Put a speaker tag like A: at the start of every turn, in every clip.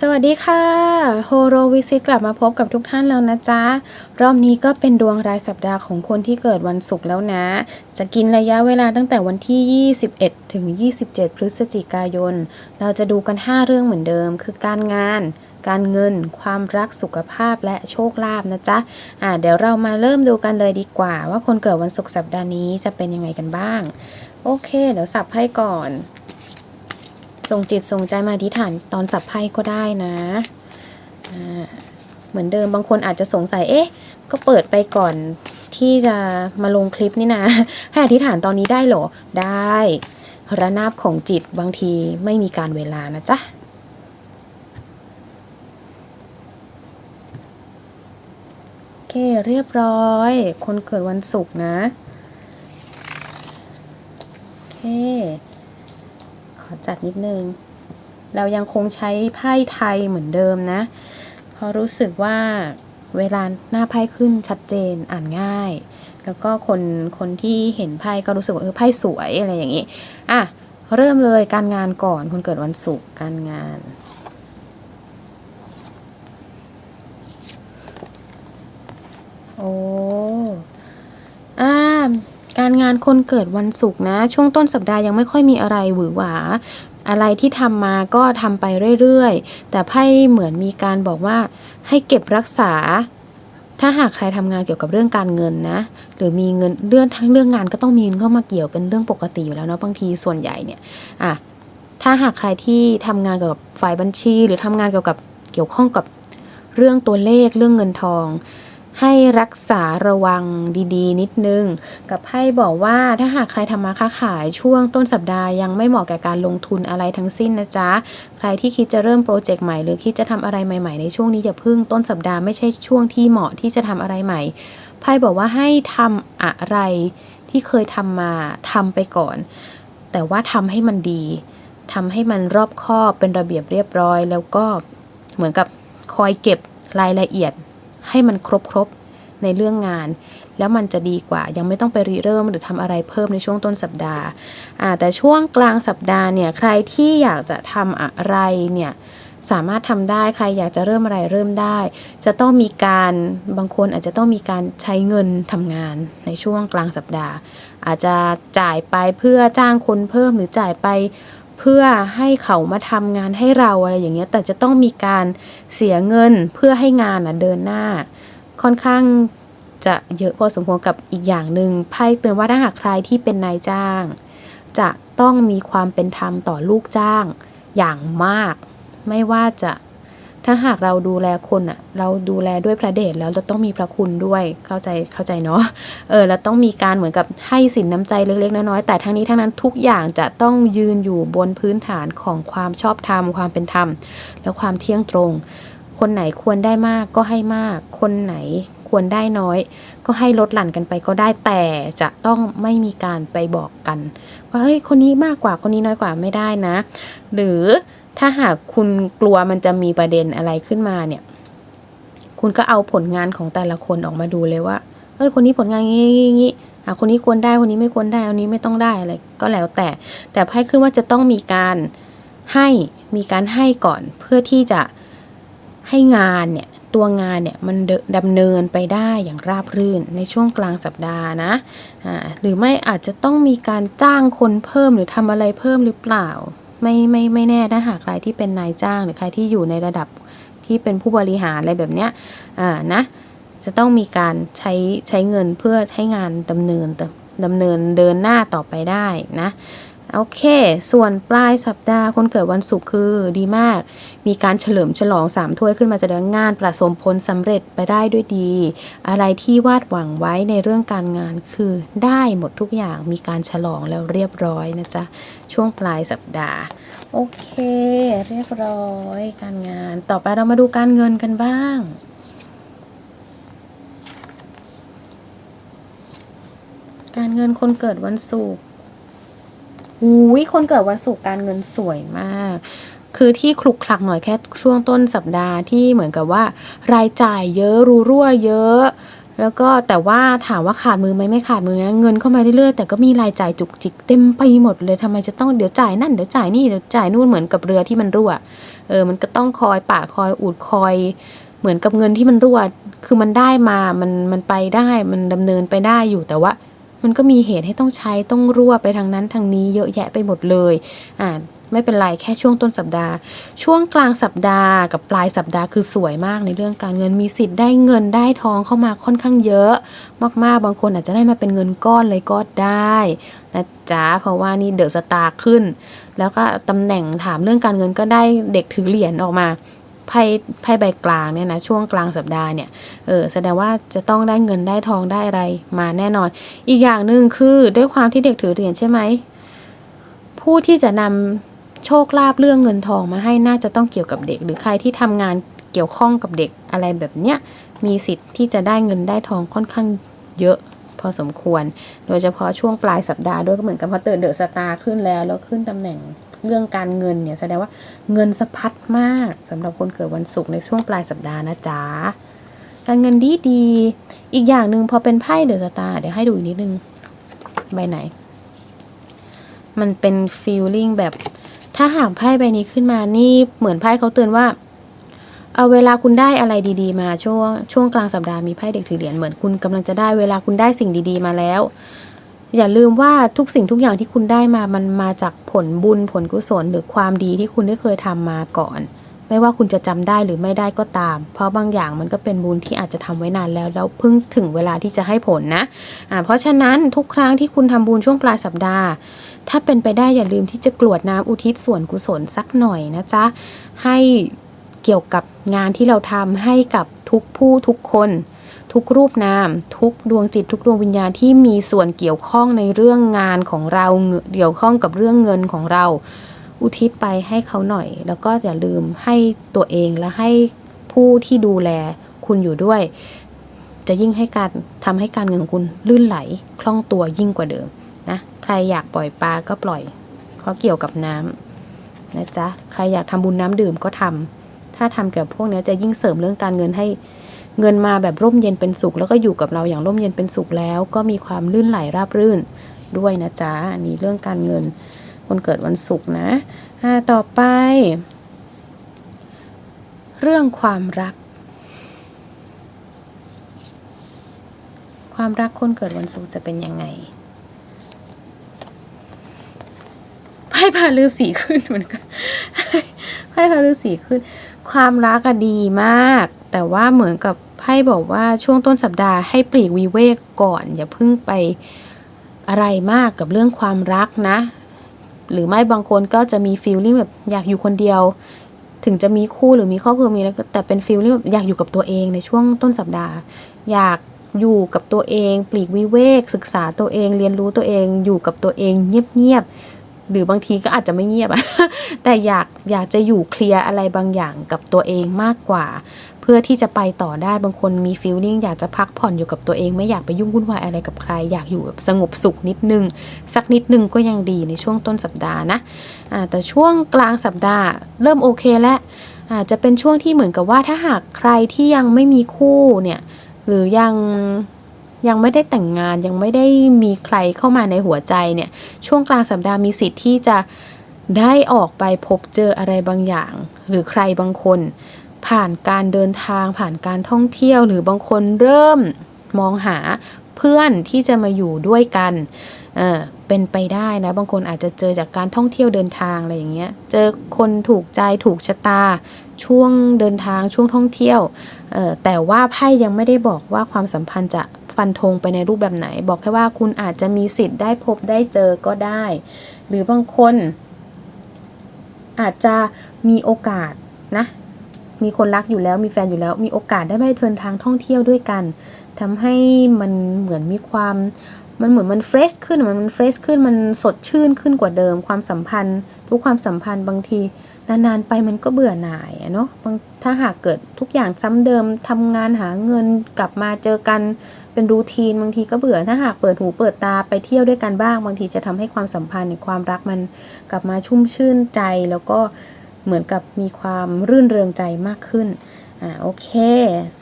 A: สวัสดีค่ะโฮโรวิซิตกลับมาพบกับทุกท่านแล้วนะจ๊ะ รอบนี้ก็เป็นดวงรายสัปดาห์ของคนที่เกิดวันศุกร์แล้วนะ จะกินระยะเวลาตั้งแต่วันที่ 21 ถึง 27 พฤศจิกายน เราจะดูกัน 5 เรื่องเหมือนเดิม คือการงาน การเงิน ความรักสุขภาพและโชคลาภนะจ๊ะอ่าเดี๋ยวเรามาเริ่มดูกันเลยดีกว่า ว่าคนเกิดวันศุกร์สัปดาห์นี้จะเป็นยังไงกันบ้าง โอเค เดี๋ยวสับให้ก่อน ส่งจิตส่งใจมาอธิษฐานตอนสับไพ่ก็ได้นะอ่าเหมือนเดิมบางคนอาจจะสงสัยเอ๊ะ ก็เปิดไปก่อนที่จะมาลงคลิปนี่นะ ให้อธิษฐานตอนนี้ได้เหรอ ได้ระนาบของจิตบางทีไม่มีการเวลานะจ๊ะโอเคเรียบร้อย คนเกิดวันศุกร์นะ โอเค จัดนิดนึง เรายังคงใช้ไพ่ไทยเหมือนเดิมนะ เพราะรู้สึกว่าเวลาหน้าไพ่ขึ้นชัดเจนอ่านง่าย แล้วก็คนคนที่เห็นไพ่ก็รู้สึกว่าเออไพ่สวยอะไรอย่างนี้อะเริ่มเลยการงานก่อนคนเกิดวันศุกร์การงานโอ้อ่า การงานคนเกิดวันศุกร์นะ ช่วงต้นสัปดาห์ยังไม่ค่อยมีอะไรหวือหวา อะไรที่ทำมาก็ทำไปเรื่อยๆ แต่ไพ่เหมือนมีการบอกว่าให้เก็บรักษา ถ้าหากใครทำงานเกี่ยวกับเรื่องการเงินนะ หรือมีเงินเรื่องทั้งเรื่องงานก็ต้องมีเงินเข้ามาเกี่ยวเป็นเรื่องปกติอยู่แล้วเนาะบางทีส่วนใหญ่เนี่ยอะถ้าหากใครที่ทำงานเกี่ยวกับฝ่ายบัญชี หรือทำงานเกี่ยวกับเกี่ยวข้องกับเรื่องตัวเลขเรื่องเงินทอง ให้รักษาระวังดีๆ นิดนึง กับไพ่บอกว่าถ้าหากใครทำมาค้าขายช่วงต้นสัปดาห์ยังไม่เหมาะแก่การลงทุนอะไรทั้งสิ้นนะจ๊ะ ใครที่คิดจะเริ่มโปรเจกต์ใหม่หรือคิดจะทำอะไรใหม่ๆ ในช่วงนี้อย่าพึ่งต้นสัปดาห์ไม่ใช่ช่วงที่เหมาะที่จะทำอะไรใหม่ไพ่บอกว่าให้ทำอะไรที่เคยทำมาทำไปก่อน แต่ว่าทำให้มันดีทำให้มันรอบคอบเป็นระเบียบเรียบร้อย แล้วก็เหมือนกับคอยเก็บรายละเอียด ให้มันครบๆในเรื่องงาน แล้วมันจะดีกว่า ยังไม่ต้องไปริเริ่มหรือทำอะไรเพิ่มในช่วงต้นสัปดาห์อ่าแต่ช่วงกลางสัปดาห์เนี่ยใครที่อยากจะทำอะไรเนี่ยสามารถทำได้ใครอยากจะเริ่มอะไรเริ่มได้ จะต้องมีการบางคนอาจจะต้องมีการใช้เงินทำงานในช่วงกลางสัปดาห์ อาจจะจ่ายไปเพื่อจ้างคนเพิ่มหรือจ่ายไป เพื่อให้เขามาทำงานให้เราอะไรอย่างเงี้ยแต่จะต้องมีการเสียเงินเพื่อให้งานอะเดินหน้า ค่อนข้างจะเยอะพอสมควรกับอีกอย่างหนึ่งไพ่เตือนว่าถ้าหากใครที่เป็นนายจ้าง จะต้องมีความเป็นธรรมต่อลูกจ้างอย่างมาก ไม่ว่าจะ ถ้าหากเราดูแลคนอะ เราดูแลด้วยพระเดชแล้วเราต้องมีพระคุณด้วยเข้าใจเข้าใจเนาะเออแล้วต้องมีการเหมือนกับให้สินน้ำใจเล็กๆน้อยๆแต่ทั้งนี้ทั้งนั้นทุกอย่างจะต้องยืนอยู่บนพื้นฐานของความชอบธรรมความเป็นธรรม และความเที่ยงตรง คนไหนควรได้มากก็ให้มาก คนไหนควรได้น้อย ก็ให้ลดหลั่นกันไปก็ได้แต่จะต้องไม่มีการไปบอกกัน ว่าเฮ้ยคนนี้มากกว่าคนนี้น้อยกว่าไม่ได้นะ หรือ ถ้าหากคุณกลัวมันจะมีประเด็นอะไรขึ้นมาเนี่ย คุณก็เอาผลงานของแต่ละคนออกมาดูเลยว่าเอ้ยคนนี้ผลงานงี้งี้งี้อะคนนี้ควรได้คนนี้ไม่ควรได้อันนี้ไม่ต้องได้อะไรก็แล้วแต่ แต่ไพ่ขึ้นว่าจะต้องมีการให้มีการให้ก่อนเพื่อที่จะให้งานเนี่ยตัวงานเนี่ยมันดดำเนินไปได้อย่างราบรื่นในช่วงกลางสัปดาห์นะอ่าหรือไม่อาจจะต้องมีการจ้างคนเพิ่มหรือทำอะไรเพิ่มหรือเปล่า ไม่ไม่ไม่แน่ถ้าหากใครที่เป็นนายจ้างหรือใครที่อยู่ในระดับที่เป็นผู้บริหารอะไรแบบเนี้ยอ่านะจะต้องมีการใช้ใช้เงินเพื่อให้งานดำเนินดำเนินเดินหน้าต่อไปได้นะ โอเค ส่วนปลายสัปดาห์คนเกิดวันศุกร์คือดีมาก มีการเฉลิมฉลองสามถ้วยขึ้นมาแสดงงานประสมผลสำเร็จไปได้ด้วยดี อะไรที่วาดหวังไว้ในเรื่องการงานคือได้หมดทุกอย่างมีการฉลองแล้วเรียบร้อยนะจ๊ะ ช่วงปลายสัปดาห์ โอเค เรียบร้อยการงาน ต่อไปเรามาดูการเงินกันบ้างการเงินคนเกิดวันศุกร์ อุ้ยคนเกิดวันศุกร์การเงินสวยมาก คือที่คลุกคลักหน่อยแค่ช่วงต้นสัปดาห์ที่เหมือนกับว่า รายจ่ายเยอะรูรั่วเยอะแล้วก็แต่ว่าถามว่าขาดมือไหมไม่ขาดมือนะเงินเข้ามาเรื่อยๆแต่ก็มีรายจ่ายจุกจิกเต็มไปหมดเลยทำไมจะต้องเดี๋ยวจ่ายนั่นเดี๋ยวจ่ายนี่เดี๋ยวจ่ายนู่นเหมือนกับเรือที่มันรั่วเออมันก็ต้องคอยปะคอยอุดคอย เหมือนกับเงินที่มันรั่วคือมันได้มามันมันไปได้มันดำเนินไปได้อยู่แต่ว่า มันก็มีเหตุให้ต้องใช้ต้องรั่วไปทางนั้นทางนี้เยอะแยะไปหมดเลยอ่าไม่เป็นไรแค่ช่วงต้นสัปดาห์ ช่วงกลางสัปดาห์กับปลายสัปดาห์คือสวยมากในเรื่องการเงินมีสิทธิ์ได้เงินได้ทองเข้ามาค่อนข้างเยอะ มากๆ บางคนอาจจะได้มาเป็นเงินก้อนเลยก็ได้นะจ๊ะเพราะว่านี่เดอะสตาร์ขึ้น แล้วก็ตำแหน่งถามเรื่องการเงินก็ได้เด็กถือเหรียญออกมา ไพ่ไพ่ใบกลางเนี่ยนะช่วงกลางสัปดาห์เนี่ยเออแสดงว่าจะต้องได้เงินได้ทองได้อะไรมาแน่นอน อีกอย่างหนึ่งคือด้วยความที่เด็กถือเหรียญใช่ไหมผู้ที่จะนำโชคลาภเรื่องเงินทองมาให้น่าจะต้องเกี่ยวกับเด็ก หรือใครที่ทำงานเกี่ยวข้องกับเด็กอะไรแบบเนี้ยมีสิทธิ์ที่จะได้เงินได้ทองค่อนข้างเยอะพอสมควร โดยเฉพาะช่วงปลายสัปดาห์ด้วยก็เหมือนกับพอเติร์เดอะสตาร์ขึ้นแล้วแล้วขึ้นตำแหน่ง เรื่องการเงินเนี่ยแสดงว่าเงินสะพัดมากสำหรับคนเกิดวันศุกร์ในช่วงปลายสัปดาห์นะจ๊ะการเงินดีดี อีกอย่างหนึ่งพอเป็นไพ่เดอะสตาร์เดี๋ยวให้ดูอีกนิดนึงใบไหน มันเป็นฟีลลิ่งแบบ ถ้าหากไพ่ใบนี้ขึ้นมานี่เหมือนไพ่เขาเตือนว่า เอาเวลาคุณได้อะไรดีๆ มาช่วงช่วงกลางสัปดาห์มีไพ่เด็กถือเหรียญเหมือนคุณกำลังจะได้เวลาคุณได้สิ่งดีๆ มาแล้ว อย่าลืมว่าทุกสิ่งทุกอย่างที่คุณได้มามันมาจากผลบุญผลกุศล หรือความดีที่คุณได้เคยทำมาก่อน ไม่ว่าคุณจะจำได้หรือไม่ได้ก็ตาม เพราะบางอย่างมันก็เป็นบุญที่อาจจะทำไว้นานแล้วแล้วเพิ่งถึงเวลาที่จะให้ผลนะอ่าเพราะฉะนั้นทุกครั้งที่คุณทำบุญช่วงปลายสัปดาห์ ถ้าเป็นไปได้อย่าลืมที่จะกรวดน้ำอุทิศส่วนกุศลสักหน่อยนะจ๊ะให้เกี่ยวกับงานที่เราทำให้กับทุกผู้ทุกคน ทุกรูปนาม ทุกดวงจิตทุกดวงวิญญาณที่มีส่วนเกี่ยวข้องในเรื่องงานของเราเกี่ยวข้องกับเรื่องเงินของเรา อุทิศไปให้เขาหน่อย แล้วก็อย่าลืมให้ตัวเองและให้ผู้ที่ดูแลคุณอยู่ด้วย จะยิ่งให้การทำให้การเงินของคุณลื่นไหลคล่องตัวยิ่งกว่าเดิมนะใครอยากปล่อยปลาก็ปล่อย เพราะเกี่ยวกับน้ำนะจ๊ะใครอยากทำบุญน้ำดื่มก็ทำถ้าทำเกี่ยวกับพวกนี้จะยิ่งเสริมเรื่องการเงินให้ เงินมาแบบร่มเย็นเป็นสุข แล้วก็อยู่กับเราอย่างร่มเย็นเป็นสุขแล้ว ก็มีความลื่นไหลราบรื่นด้วยนะจ๊ะอันนี้เรื่องการเงิน คนเกิดวันศุกร์นะต่อไป เรื่องความรัก ความรักคนเกิดวันศุกร์จะเป็นยังไงไพ่พาลือสีขึ้นเหมือนกันไพ่พาลือสีขึ้น ความรักอะดีมาก แต่ว่าเหมือนกับ ไพ่บอกว่าช่วงต้นสัปดาห์ให้ปลีกวิเวกก่อน อย่าเพิ่งไปอะไรมากกับเรื่องความรักนะ หรือไม่บางคนก็จะมีฟีลลิ่งแบบอยากอยู่คนเดียว ถึงจะมีคู่หรือมีครอบครัวมีแล้วก็แต่เป็นฟีลลิ่งแบบอยากอยู่กับตัวเองในช่วงต้นสัปดาห์ อยากอยู่กับตัวเอง ปลีกวิเวก ศึกษาตัวเอง เรียนรู้ตัวเอง อยู่กับตัวเองเงียบๆ หรือบางทีก็อาจจะไม่เงียบอะแต่อยากอยากจะอยู่เคลียร์อะไรบางอย่างกับตัวเองมากกว่า เพื่อที่จะไปต่อได้บางคนมีฟีลลิ่งอยากจะพักผ่อนอยู่กับตัวเอง ไม่อยากไปยุ่งวุ่นวายอะไรกับใคร อยากอยู่แบบสงบสุขนิดนึง สักนิดนึงก็ยังดีในช่วงต้นสัปดาห์นะอ่าแต่ช่วงกลางสัปดาห์ เริ่มโอเคแล้วอาจจะเป็นช่วงที่เหมือนกับว่าถ้าหากใครที่ยังไม่มีคู่เนี่ยหรือยัง ยังไม่ได้แต่งงานยังไม่ได้มีใครเข้ามาในหัวใจเนี่ย ช่วงกลางสัปดาห์มีสิทธิ์ที่จะได้ออกไปพบเจออะไรบางอย่าง หรือใครบางคน ผ่านการเดินทางผ่านการท่องเที่ยว หรือบางคนเริ่มมองหาเพื่อนที่จะมาอยู่ด้วยกันเออเป็นไปได้นะ บางคนอาจจะเจอจากการท่องเที่ยวเดินทางอะไรอย่างเงี้ย เจอคนถูกใจถูกชะตา ช่วงเดินทางช่วงท่องเที่ยว แต่ว่าไพ่ยังไม่ได้บอกว่าความสัมพันธ์จะ ฟันธงไปในรูปแบบไหน บอกแค่ว่าคุณอาจจะมีสิทธิ์ได้พบได้เจอก็ได้ หรือบางคน อาจจะมีโอกาสนะมีคนรักอยู่แล้วมีแฟนอยู่แล้ว มีโอกาสได้ไปเดินทางท่องเที่ยวด้วยกันทำให้มันเหมือนมีความมันเหมือนมันเฟรชขึ้นมันมันเฟรชขึ้นมันสดชื่นขึ้นกว่าเดิม ความสัมพันธ์ ทุกความสัมพันธ์บางที นานๆไปมันก็เบื่อหน่ายอะเนาะถ้าหากเกิดทุกอย่างซ้ำเดิมทำงานหาเงินกลับมาเจอกัน เป็นรูทีนบางทีก็เบื่อถ้าหากเปิดหูเปิดตาไปเที่ยวด้วยกันบ้าง บางทีจะทำให้ความสัมพันธ์ความรักมันกลับมาชุ่มชื่นใจ แล้วก็เหมือนกับมีความรื่นเริงใจมากขึ้นอ่าโอเค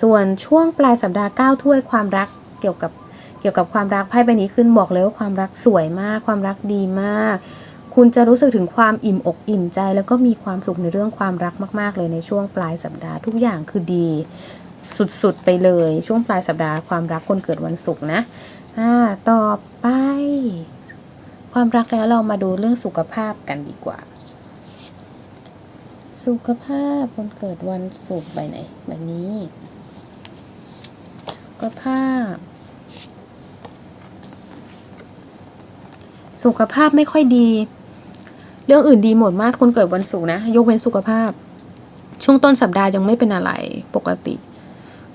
A: ส่วนช่วงปลายสัปดาห์9ถ้วยความรักเกี่ยวกับเกี่ยวกับความรักไพ่ใบนี้ขึ้นบอกเลยว่าความรักสวยมาก ความรักดีมาก คุณจะรู้สึกถึงความอิ่มอกอิ่มใจ แล้วก็มีความสุขในเรื่องความรักมาก ๆ เลยในช่วงปลายสัปดาห์ทุกอย่างคือดี สุดๆไปเลย ช่วงปลายสัปดาห์ความรักคนเกิดวันศุกร์นะอ่าต่อไป ความรักแล้วเรามาดูเรื่องสุขภาพกันดีกว่า สุขภาพคนเกิดวันศุกร์ใบไหนใบนี้ สุขภาพ สุขภาพไม่ค่อยดี เรื่องอื่นดีหมดมากคนเกิดวันศุกร์นะ ยกเว้นสุขภาพ ช่วงต้นสัปดาห์ยังไม่เป็นอะไรปกติ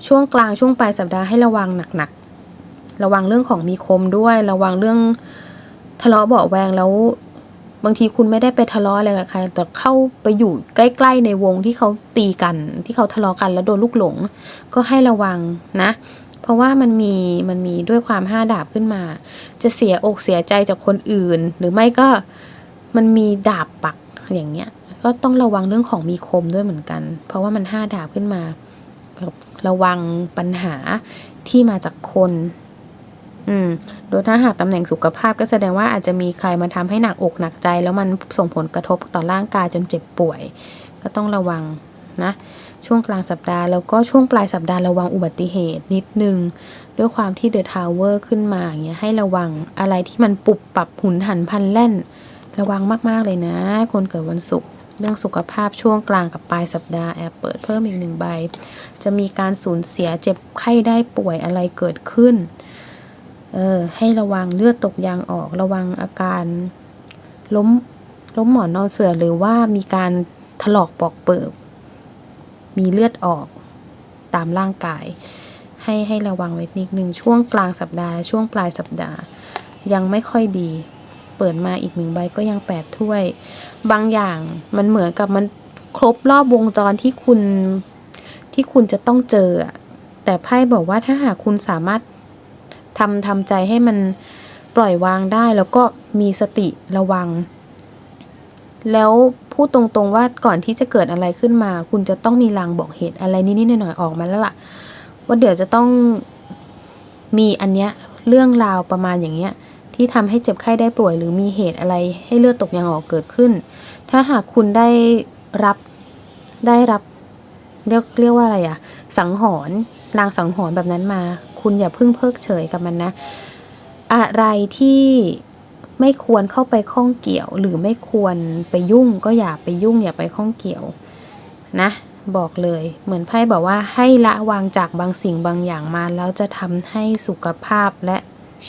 A: ช่วงกลางช่วงปลายสัปดาห์ให้ระวังหนักๆ ระวังเรื่องของมีคมด้วย ระวังเรื่องทะเลาะเบาะแวงแล้ว บางทีคุณไม่ได้ไปทะเลาะอะไรกับใคร แต่เข้าไปอยู่ใกล้ๆในวงที่เขาตีกัน ที่เขาทะเลาะกันแล้วโดนลูกหลง ก็ให้ระวังนะ เพราะว่ามันมีมันมีด้วยความห้าดาบขึ้นมา จะเสียอกเสียใจจากคนอื่น หรือไม่ก็มันมีดาบปักอย่างเงี้ย ก็ต้องระวังเรื่องของมีคมด้วยเหมือนกัน เพราะว่ามันห้าดาบขึ้นมา ระวังปัญหาที่มาจากคน อืม โดยถ้าหากตำแหน่งสุขภาพก็แสดงว่าอาจจะมีใครมาทำให้หนักอกหนักใจ แล้วมันส่งผลกระทบต่อร่างกายจนเจ็บป่วย ก็ต้องระวังนะช่วงกลางสัปดาห์แล้วก็ช่วงปลายสัปดาห์ระวังอุบัติเหตุนิดนึง ด้วยความที่เดอะทาวเวอร์ขึ้นมาอย่างเงี้ยให้ระวังอะไรที่มันปุบปรับหุนหันพันแล่น ระวังมากๆเลยนะ คนเกิดวันศุกร์ เรื่องสุขภาพช่วงกลางกับปลายสัปดาห์แอบเปิดเพิ่มอีกหนึ่งใบ จะมีการสูญเสียเจ็บไข้ได้ป่วยอะไรเกิดขึ้น เออให้ระวังเลือดตกยางออกระวังอาการล้มล้มหมอนนอนเสือหรือว่ามีการถลอกปอกเปิบ มีเลือดออกตามร่างกาย ให้ให้ระวังไว้นิดนึงช่วงกลางสัปดาห์ ช่วงปลายสัปดาห์ ยังไม่ค่อยดี เปิดมาอีกหนึ่งใบก็ยังแปดถ้วย บางอย่างมันเหมือนกับมันครบรอบวงจรที่คุณที่คุณจะต้องเจออะแต่ไพ่บอกว่าถ้าหากคุณสามารถทำทำใจให้มันปล่อยวางได้แล้วก็มีสติระวัง แล้วพูดตรงๆว่าก่อนที่จะเกิดอะไรขึ้นมา คุณจะต้องมีลางบอกเหตุอะไรนิดๆหน่อยๆออกมาแล้วล่ะ ว่าเดี๋ยวจะต้องมีอันเนี้ยเรื่องราวประมาณอย่างเงี้ย ที่ทำให้เจ็บไข้ได้ป่วย หรือมีเหตุอะไรให้เลือดตกยางออกเกิดขึ้น ถ้าหากคุณได้รับได้รับเรียกเรียกว่าอะไรอะสังหรณ์ลางสังหรณ์แบบนั้นมา คุณอย่าเพิ่งเพิกเฉยกับมันนะ อะไรที่ไม่ควรเข้าไปข้องเกี่ยว หรือไม่ควรไปยุ่ง ก็อย่าไปยุ่งอย่าไปข้องเกี่ยว นะ บอกเลยเหมือนไพ่บอกว่าให้ละวางจากบางสิ่งบางอย่างมา แล้วจะทำให้สุขภาพและ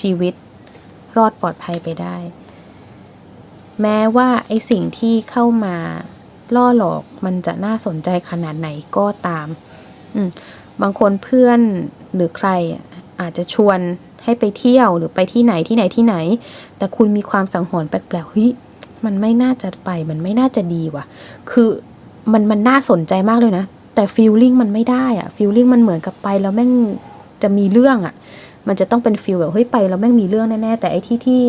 A: ชีวิต รอดปลอดภัยไปได้ แม้ว่าไอสิ่งที่เข้ามาล่อหลอกมันจะน่าสนใจขนาดไหนก็ตาม อืมบางคนเพื่อนหรือใครอาจจะชวนให้ไปเที่ยวหรือไปที่ไหนที่ไหนที่ไหน แต่คุณมีความสังหรณ์แปลกๆเฮ้ยมันไม่น่าจะไป มันไม่น่าจะดีว่ะ คือมันมันน่าสนใจมากเลยนะ แต่ฟีลลิ่งมันไม่ได้อะฟีลลิ่งมันเหมือนกับไปแล้วแม่งจะมีเรื่องอะ มันจะต้องเป็นฟีลแบบเฮ้ยไปแล้วแม่งมีเรื่องแน่ๆแต่ไอ้ที่ที่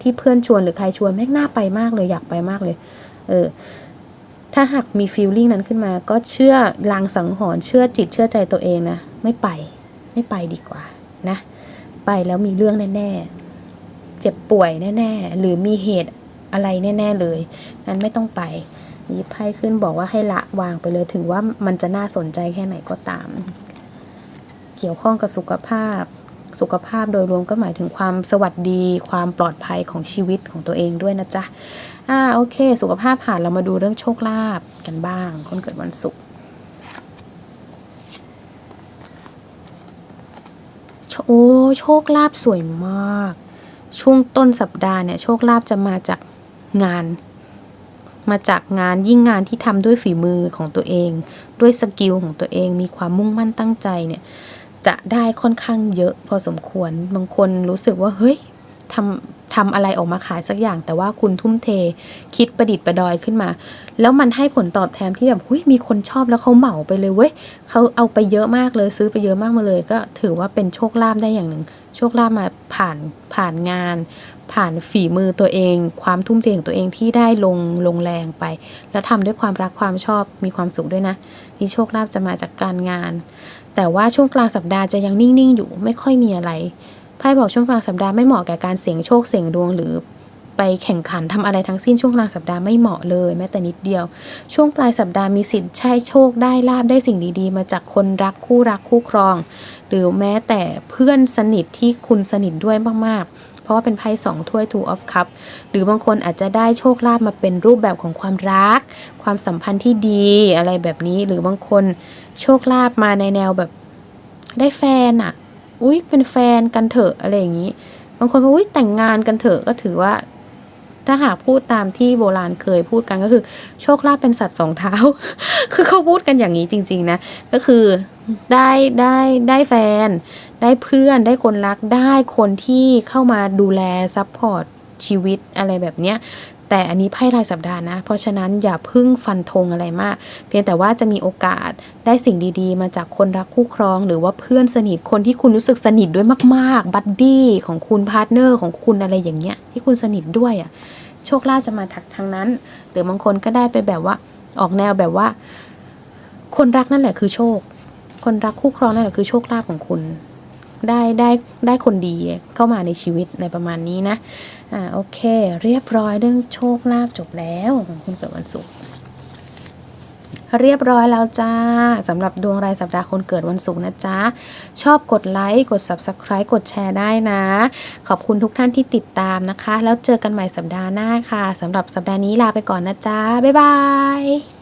A: ที่เพื่อนชวนหรือใครชวนแม่งน่าไปมากเลยอยากไปมากเลย เออ ถ้าหากมีฟีลลิ่งนั้นขึ้นมา ก็เชื่อลางสังหรณ์เชื่อจิตเชื่อใจตัวเองนะไม่ไป ไม่ไปดีกว่านะ ไปแล้วมีเรื่องแน่ๆเจ็บป่วยแน่ ๆ หรือมีเหตุอะไรแน่ ๆ เลยงั้นไม่ต้องไปยิบไพ่ขึ้นบอกว่าให้ละวางไปเลยถึงว่ามันจะน่าสนใจแค่ไหนก็ตาม เกี่ยวข้องกับสุขภาพ สุขภาพโดยรวมก็หมายถึงความสวัสดี ความปลอดภัยของชีวิตของตัวเองด้วยนะจ๊ะอ่าโอเค สุขภาพผ่านเรามาดูเรื่องโชคลาภกันบ้าง คนเกิดวันศุกร์โอ้โชคลาภสวยมาก ช่วงต้นสัปดาห์เนี่ยโชคลาภจะมาจากงาน มาจากงานยิ่งงานที่ทำด้วยฝีมือของตัวเอง ด้วยสกิลของตัวเองมีความมุ่งมั่นตั้งใจเนี่ย จะได้ค่อนข้างเยอะพอสมควร บางคนรู้สึกว่าเฮ้ยทำทำอะไรออกมาขายสักอย่าง แต่ว่าคุณทุ่มเทคิดประดิษฐ์ประดอยขึ้นมา แล้วมันให้ผลตอบแทนที่แบบหุยมีคนชอบแล้วเขาเหมาไปเลยเว้ยเขาเอาไปเยอะมากเลยซื้อไปเยอะมากมาเลย ก็ถือว่าเป็นโชคลาภได้อย่างหนึ่ง โชคลาภมาผ่านผ่านงาน ผ่านฝีมือตัวเอง ความทุ่มเทของตัวเองที่ได้ลงลงแรงไป แล้วทำด้วยความรักความชอบมีความสุขด้วยนะนี่โชคลาภจะมาจากการงาน แต่ว่าช่วงกลางสัปดาห์จะยังนิ่งๆอยู่ไม่ค่อยมีอะไรไพ่บอกช่วงกลางสัปดาห์ไม่เหมาะแก่การเสี่ยงโชคเสี่ยงดวงหรือไปแข่งขันทำอะไรทั้งสิ้นช่วงกลางสัปดาห์ไม่เหมาะเลยแม้แต่นิดเดียว ช่วงปลายสัปดาห์มีสิทธิ์ใช่โชคได้ลาบได้สิ่งดีๆ มาจากคนรักคู่รักคู่ครอง หรือแม้แต่เพื่อนสนิทที่คุณสนิทด้วยมากๆ เพราะว่าเป็นไพ่สองถ้วย two of cup หรือบางคนอาจจะได้โชคลาภมาเป็นรูปแบบของความรัก ความสัมพันธ์ที่ดีอะไรแบบนี้ หรือบางคน โชคลาภมาในแนวแบบ ได้แฟนอะอุ้ยเป็นแฟนกันเถอะอะไรอย่างนี้ บางคนก็อุ้ยแต่งงานกันเถอะก็ถือว่า ถ้าหากพูดตามที่โบราณเคยพูดกันก็คือ โชคลาภเป็นสัตว์สองเท้า คือเขาพูดกันอย่างนี้จริง ๆ นะ ก็คือได้ได้ได้แฟน ได้เพื่อนได้คนรักได้คนที่เข้ามาดูแลซัพพอร์ตชีวิตอะไรแบบเนี้ย แต่อันนี้ไพ่รายสัปดาห์นะ เพราะฉะนั้นอย่าพึ่งฟันธงอะไรมาก เพียงแต่ว่าจะมีโอกาสได้สิ่งดีๆ มาจากคนรักคู่ครอง หรือว่าเพื่อนสนิทคนที่คุณรู้สึกสนิทด้วยมากๆบัดดี้ของคุณพาร์ทเนอร์ของคุณอะไรอย่างเงี้ยที่คุณสนิทด้วยอะ่ะโชคลาภจะมาถักทางนั้น หรือบางคนก็ได้ไปแบบว่าออกแนวแบบว่า คนรักนั่นแหละคือโชค คนรักคู่ครองนั่นแหละคือโชคลาภของคุณ ได้ได้ได้คนดีเข้ามาในชีวิตในประมาณนี้นะ อ่าโอเค เรียบร้อยเรื่องโชคลาภจบแล้วของคุณเกิดวันศุกร์เรียบร้อยแล้วจ้าสำหรับดวงรายสัปดาห์คนเกิดวันศุกร์นะจ๊ะ ชอบกดไลค์ กด Subscribe กดแชร์ได้นะ ขอบคุณทุกท่านที่ติดตามนะคะ แล้วเจอกันใหม่สัปดาห์หน้าค่ะสำหรับสัปดาห์นี้ลาไปก่อนนะจ๊ะ บ๊ายบาย